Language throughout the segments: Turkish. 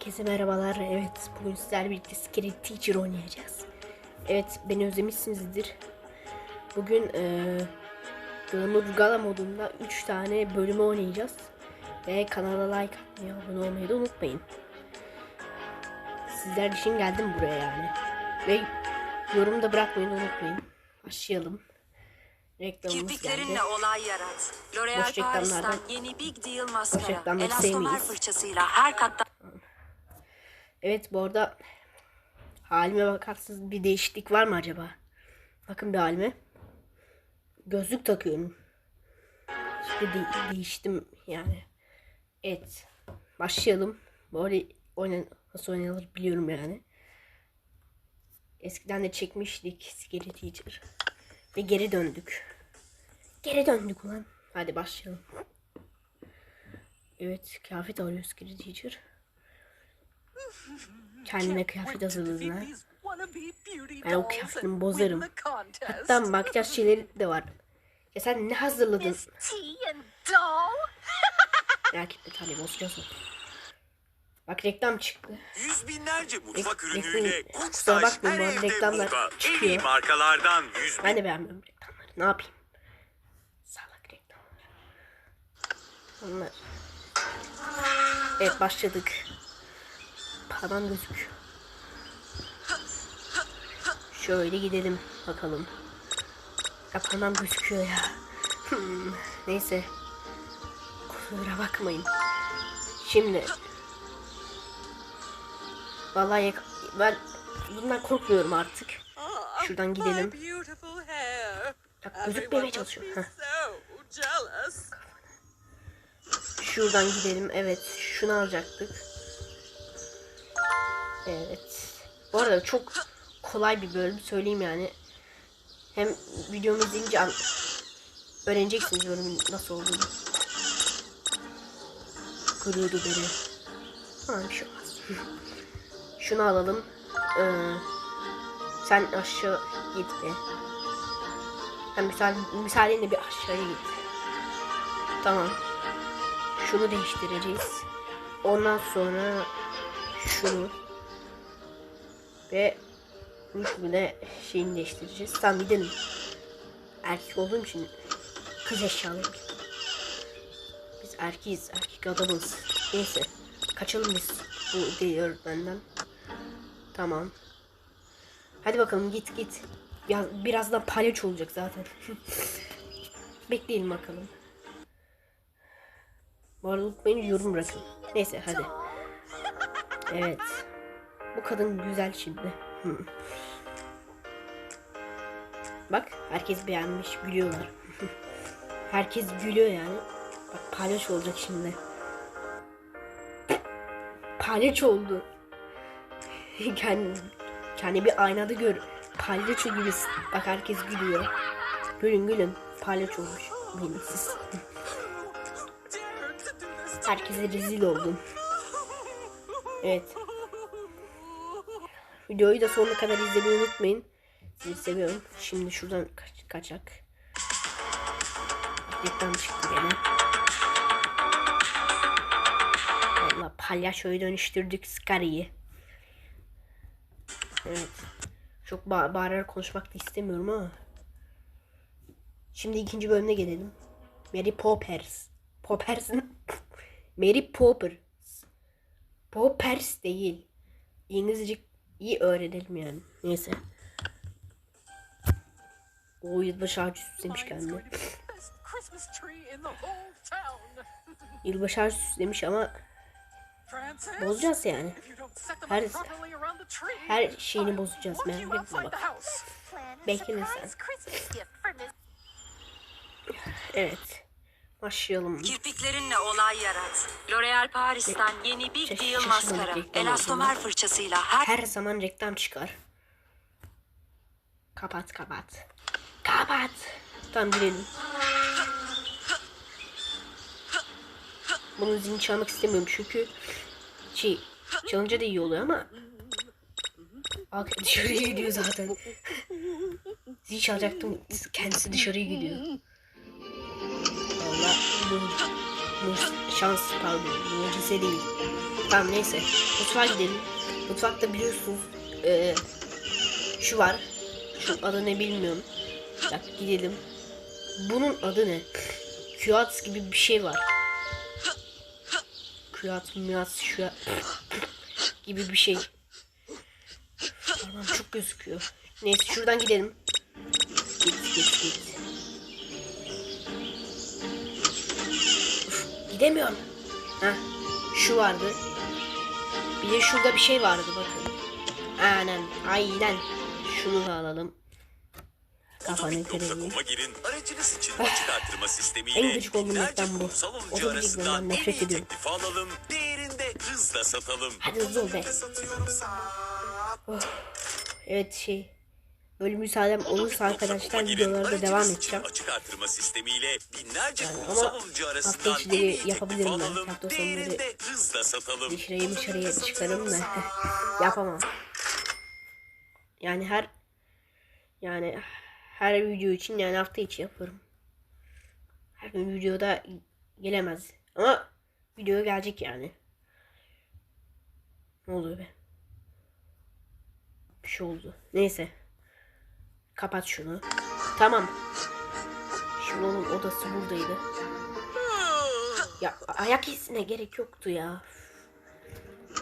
Herkese merhabalar. Evet, bugün sizlerle birlikte Secret Teacher oynayacağız. Evet, beni özlemişsinizdir. Bugün eee Glamour Gala modunda 3 tane bölümü oynayacağız. Ve kanala like atmayı, abone olmayı da unutmayın. Sizler için geldim buraya yani. Ve yorum da bırakmayı unutmayın. Başlayalım. Reklamımız geldi. Kirpiklerinle olay yarat. L'Oreal Paris'ten yeni Big Deal maskara. sevmeyiz. fırçasıyla her katta Evet bu arada halime bakarsınız bir değişiklik var mı acaba? Bakın bir halime. Gözlük takıyorum. İşte de- değiştim yani. Evet. Başlayalım. Böyle oynan nasıl oynanır biliyorum yani. Eskiden de çekmiştik Scary Teacher. Ve geri döndük. Geri döndük ulan. Hadi başlayalım. Evet kıyafet arıyor Scary Teacher. Kendine kıyafet hazırladın ha. Ben o kıyafetimi bozarım. Hatta bakacağız şeyleri de var. Ya sen ne hazırladın? Merak etme tabii bozacağız onu. Bak reklam çıktı. Yüz binlerce mutfak Ek- ürünüyle bakmayın, her bu evde reklamlar burada. En çıkıyor. iyi markalardan yüz bin Ben de beğenmiyorum reklamları. Ne yapayım? Salak reklamlar. Onlar. Evet başladık. Parmağım gözük. Şöyle gidelim bakalım. Ya parmağım gözüküyor ya. Hmm, Neyse. Kusura bakmayın. Şimdi. Vallahi ben bundan korkmuyorum artık. Şuradan gidelim. Bak gözükmemeye çalışıyorum. Heh. Şuradan gidelim. Evet. Şunu alacaktık. Evet. Bu arada çok kolay bir bölüm söyleyeyim yani. Hem videomu izleyince öğreneceksiniz bölümün nasıl olduğunu. Kırıyordu beni. Ha bir şey olmaz. Şunu alalım. Ee, sen aşağı git be. Sen misal, misalinle bir aşağıya git. Tamam. Şunu değiştireceğiz. Ondan sonra şunu ve bu de şeyini değiştireceğiz. Tamam gidelim. Erkek olduğum için kız eşyaları. Biz erkeğiz, erkek adamız. Neyse, kaçalım biz bu deli öğretmenden. Tamam. Hadi bakalım git git. Ya birazdan palyaço olacak zaten. Bekleyelim bakalım. Bu arada unutmayın yorum bırakın. Neyse hadi. Evet. Bu kadın güzel şimdi. Bak herkes beğenmiş gülüyorlar. herkes gülüyor yani. Bak palyaço olacak şimdi. Palyaço oldu. kendi, kendi bir aynada gör. Palyaço gibisin. Bak herkes gülüyor. Gülün gülün. Palyaço olmuş. Bilin siz. Herkese rezil oldum. Evet. Videoyu da sonuna kadar izlemeyi unutmayın. Sizi seviyorum. Şimdi şuradan kaç kaçak. Reklam çıktı gene. Valla palyaçoyu dönüştürdük Scary'i. Evet. Çok ba bağırarak konuşmak da istemiyorum ama. Şimdi ikinci bölümüne gelelim. Mary Poppers. Poppers'ın Mary Poppers. Poppers değil. İngilizce iyi öğrenelim yani. Neyse. O yılbaşı ağacı süslemiş kendini. Yılbaşı ağacı süslemiş ama bozacağız yani. Her, her şeyini bozacağız. Merak etme bak. Bekle sen. Evet. Başlayalım. kirpiklerinle olay yarat. L'Oreal Paris'ten yeni Big Şaş- Deal şaşırmadık maskara. Elastomer fırçasıyla her Her zaman reklam çıkar. Kapat kapat. Kapat. Tamam girelim. Bunun zilini çalmak istemiyorum çünkü şey çalınca da iyi oluyor ama Bak dışarıya gidiyor zaten. Zil çalacaktım kendisi dışarıya gidiyor. Şans pardon. Mucize değil. Tamam neyse. Mutfağa gidelim. Mutfakta biliyorsunuz eee, şu var. Şu adı ne bilmiyorum. Bak gidelim. Bunun adı ne? Kağıt gibi bir şey var. Kağıt, miyat, şu gibi bir şey. Aman çok gözüküyor. Neyse şuradan gidelim. Git git git. Gidemiyorum. Heh, şu vardı. Bir de şurada bir şey vardı bakın. Aynen aynen. Şunu da alalım. Kafanı kırayım. Aracınız için açık artırma sistemiyle En binlerce reklam bu. kurumsal alıcı Otomatik arasından reklamdan en nefret ediyorum. alalım. Değerinde hızla satalım. Hadi hızlı ol be. Oh. Evet şey. Böyle müsaadem olursa arkadaşlar videolarda devam edeceğim. Açık artırma sistemiyle binlerce Yani ama hafta içleri yapabilirim ben. Hafta sonları. Dışarıya dışarıya çıkarım da yapamam. Yani her yani her video için yani hafta içi yaparım. Her gün videoda gelemez. Ama video gelecek yani. Ne oluyor be? Bir şey oldu. Neyse. Kapat şunu. Tamam. Şimdi onun odası buradaydı. Ya ayak izine gerek yoktu ya.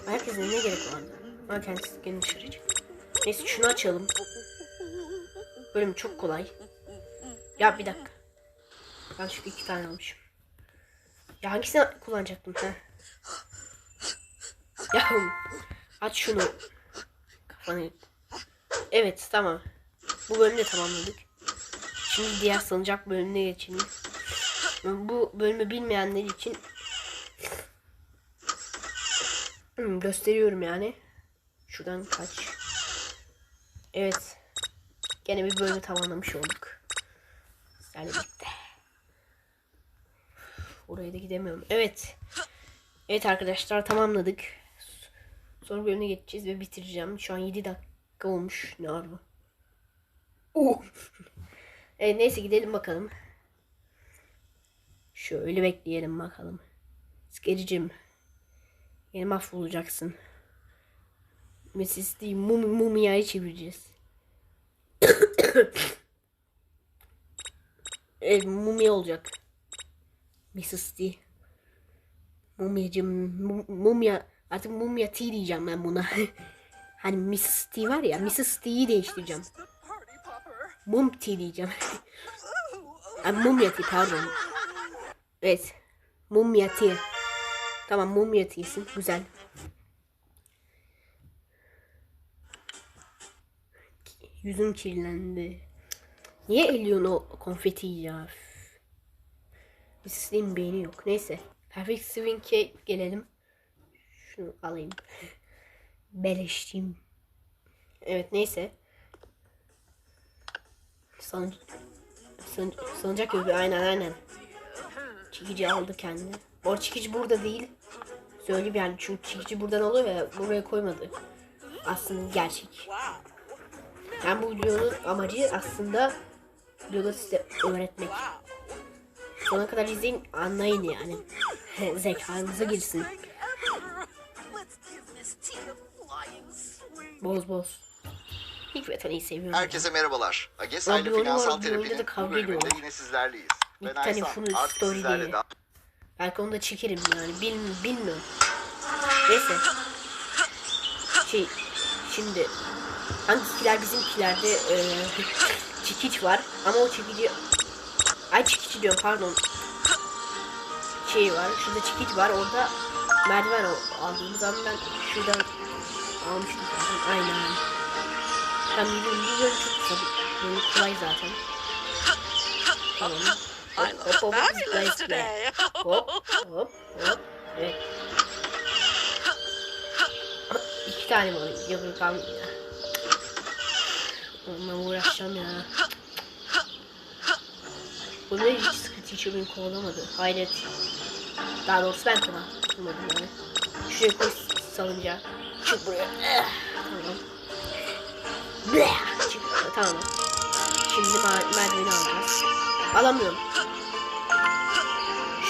Ayak izine ne gerek vardı? Ama kendisi gene dışarı çıktı. Neyse şunu açalım. Bölüm çok kolay. Ya bir dakika. Ben şu iki tane almışım. Ya hangisini kullanacaktım ha? Ya aç şunu. Kafanı. Evet tamam. Bu bölümü de tamamladık. Şimdi diğer salıncak bölümüne geçelim. Bu bölümü bilmeyenler için Hmm, gösteriyorum yani. Şuradan kaç. Evet. Gene bir bölümü tamamlamış olduk. Sizlerle birlikte. Oraya da gidemiyorum. Evet. Evet arkadaşlar tamamladık. Son bölümüne geçeceğiz ve bitireceğim. Şu an 7 dakika olmuş. Ne araba? Oh. evet neyse gidelim bakalım. Şöyle bekleyelim bakalım. Skericim. Yine mahvolacaksın. Mrs. D mum, mumyayı çevireceğiz. evet mumya olacak. Mrs. D. Mumyacım mum, mumya artık mumya T diyeceğim ben buna. hani Mrs. T var ya Mrs. T'yi değiştireceğim. Mum T diyeceğim. yani mumya T pardon. Evet. Mumya T. Tamam mumya T'sin. Güzel. Yüzüm kirlendi. Niye eliyorsun o konfetiyi ya? Slim beyni yok. Neyse. Perfect Swing'e gelelim. Şunu alayım. Beleştiğim. Evet neyse. San, san, sancak gibi aynen aynen. Çekici aldı kendini. O çekici burada değil. Söyleyeyim yani çünkü çekici buradan oluyor ya buraya koymadı. Aslında gerçek. Yani bu videonun amacı aslında videoda size öğretmek. Sona kadar izleyin anlayın yani. Zekanıza girsin. Boz boz. Hikmeten seviyorum. Herkese merhabalar. Abi oyunu Finansal Terapi'nin bu bölümünde yine sizlerleyiz. Ben Aysan. Artık sizlerle daha Belki onu da çekerim yani. Bil, bilmiyorum. Neyse. Şey şimdi hangisiler bizimkilerde e, çekiç var ama o çekici ay çekici diyorum pardon şey var şurada çekiç var orada merdiven al- aldığımız zaman ben şuradan almıştım aynen tam yürüyorum bu bölüm çok bu bölüm kolay zaten tamam hop hop hop zıplaya zıplaya hop hop hop evet İki tane mi alayım? Yok yok almayayım ya. Onunla uğraşacağım ya. Bu ne hiç sıkıntı hiç beni kovalamadı. Hayret. Daha doğrusu ben kovaladım yani. Şuraya koy salınca. Çık buraya. Tamam. Şimdi mer- merdiveni alacağız. Alamıyorum.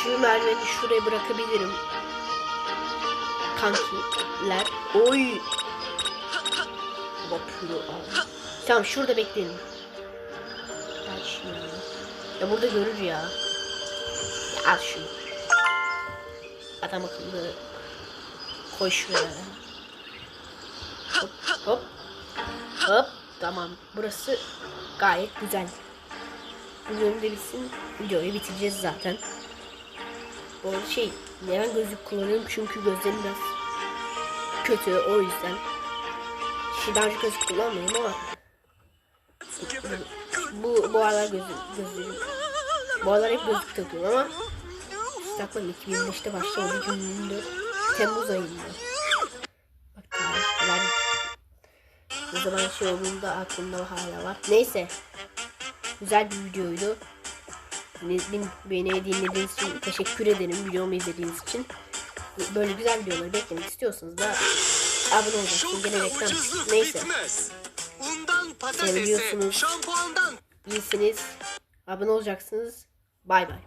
Şu merdiveni şuraya bırakabilirim. Kankiler. Oy. Bakıyor abi. Tamam şurada bekleyelim. Ya burada görür ya. Ya al şunu. Adam akıllı. Şuraya. Hop hop. Hop. Tamam. Burası gayet güzel. Videonun da bitsin. Videoyu bitireceğiz zaten. Bu şey neden gözlük kullanıyorum çünkü gözlerim biraz kötü o yüzden. Şey daha gözlük kullanmıyorum ama bu bu aralar gözlük gözlerim bu aralar hep gözlük takıyorum ama takmadım 2025'te başladı 2024 Temmuz ayında. Ne zaman şey olduğunda aklımda hala var. Neyse. Güzel bir videoydu. Beni, dinlediğiniz için teşekkür ederim. Videomu izlediğiniz için. Böyle güzel videoları beklemek istiyorsanız da abone olacaksınız. Gene reklam. Neyse. Undan patatese, Seviyorsunuz. şampuandan İyisiniz. Abone olacaksınız. Bay bay.